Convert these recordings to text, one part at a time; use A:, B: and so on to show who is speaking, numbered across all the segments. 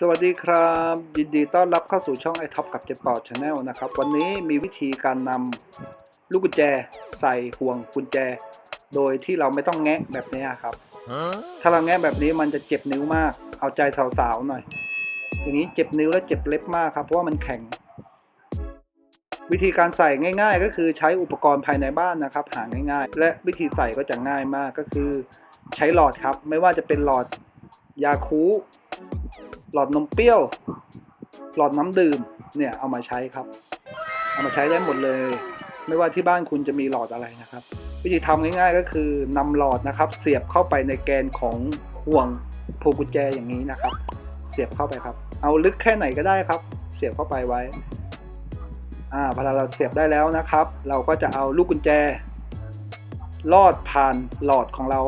A: สวัสดีครับ ยินดีต้อนรับเข้าสู่ช่องไอท็อปกับเจปอร์ชาแนลนะครับ วันนี้มีวิธีการนำลูกกุญแจใส่ห่วงกุญแจ โดยที่เราไม่ต้องแงะแบบนี้ครับ ถ้าเราแงะแบบนี้มันจะเจ็บนิ้วมาก เอาใจสาวๆหน่อย อย่างนี้เจ็บนิ้วและเจ็บเล็บมากครับ เพราะว่ามันแข็ง วิธีการใส่ง่าย ๆ ก็คือใช้อุปกรณ์ภายในบ้านนะครับ หาง่าย ๆ และวิธีใส่ก็จะง่ายมากก็คือ ใช้หลอดครับ ไม่ว่าจะเป็นหลอดยาคู หลอดนมเปรี้ยว หลอดน้ำดื่มเนี่ยเอามาใช้ครับ เอามาใช้ได้หมดเลย ไม่ว่าที่บ้านคุณจะมีหลอดอะไรนะครับ วิธีทำง่ายๆก็คือนำหลอดนะครับ เสียบเข้าไปในแกนของห่วงพวงกุญแจอย่างนี้นะครับ เสียบเข้าไปครับ เอาลึกแค่ไหนก็ได้ครับ เสียบเข้าไปไว้อ่าพอเราเสียบได้แล้วนะครับ เราก็จะเอาลูกกุญแจ ลอดผ่านหลอดของเรา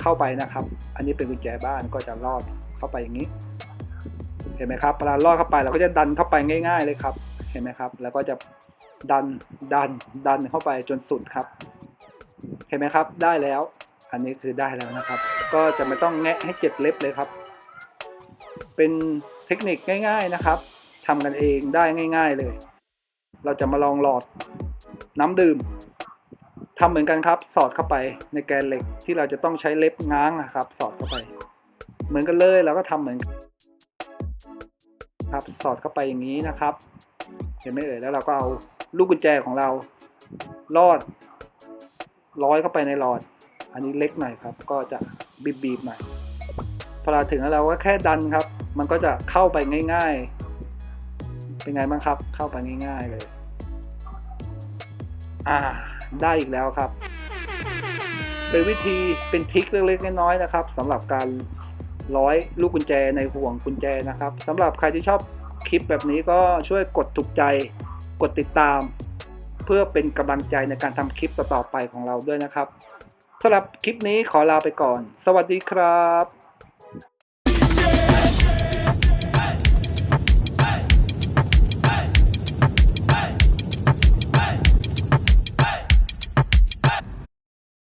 A: เข้าไปนะครับ อันนี้เป็นกุญแจบ้านก็จะลอดเข้าไปอย่างนี้ เห็นไหมครับเวลาลอดเข้าไปเราก็จะดันเข้าไปง่าย ๆเลยครับ เห็นไหมครับ แล้วก็จะดันดันดันเข้าไปจนสุดครับ เห็นไหมครับ ได้แล้ว อันนี้คือได้แล้วนะครับ ก็จะไม่ต้องแงะให้เจ็บเล็บเลยครับ เป็นเทคนิคง่าย ๆนะครับทำกันเองได้ง่าย ๆเลย เราจะมาลองหลอดน้ำดื่มทำเหมือนกันครับ สอดเข้าไปในแกนเหล็กที่เราจะต้องใช้เล็บง้างนะครับ สอดเข้าไป เหมือนกันเลยเราก็ทำเหมือน ครับสอดเข้าไปอย่างนี้นะครับ เห็นไหมเอ่ยแล้วเราก็เอาลูกกุญแจของเราลอดร้อยเข้าไปในหลอด อันนี้เล็กหน่อยครับ ก็จะบีบๆหน่อยพอเราถึงแล้วเราก็แค่ดันครับ มันก็จะเข้าไปง่าย ๆ เป็นไงบ้างครับ เข้าไปง่าย ๆ เลย อ่า ได้อีกแล้วครับ เป็นวิธีเป็นทริคเล็กๆน้อยๆนะครับสำหรับการ ร้อยลูกกุญแจในห่วงกุญแจนะครับสำหรับใครที่ชอบคลิปแบบนี้ก็ช่วยกดถูกใจ กดติดตาม เพื่อเป็นกำลังใจในการทำคลิปต่อๆไปของเราด้วยนะครับสำหรับคลิปนี้ขอลาไปก่อน สวัสดีครับ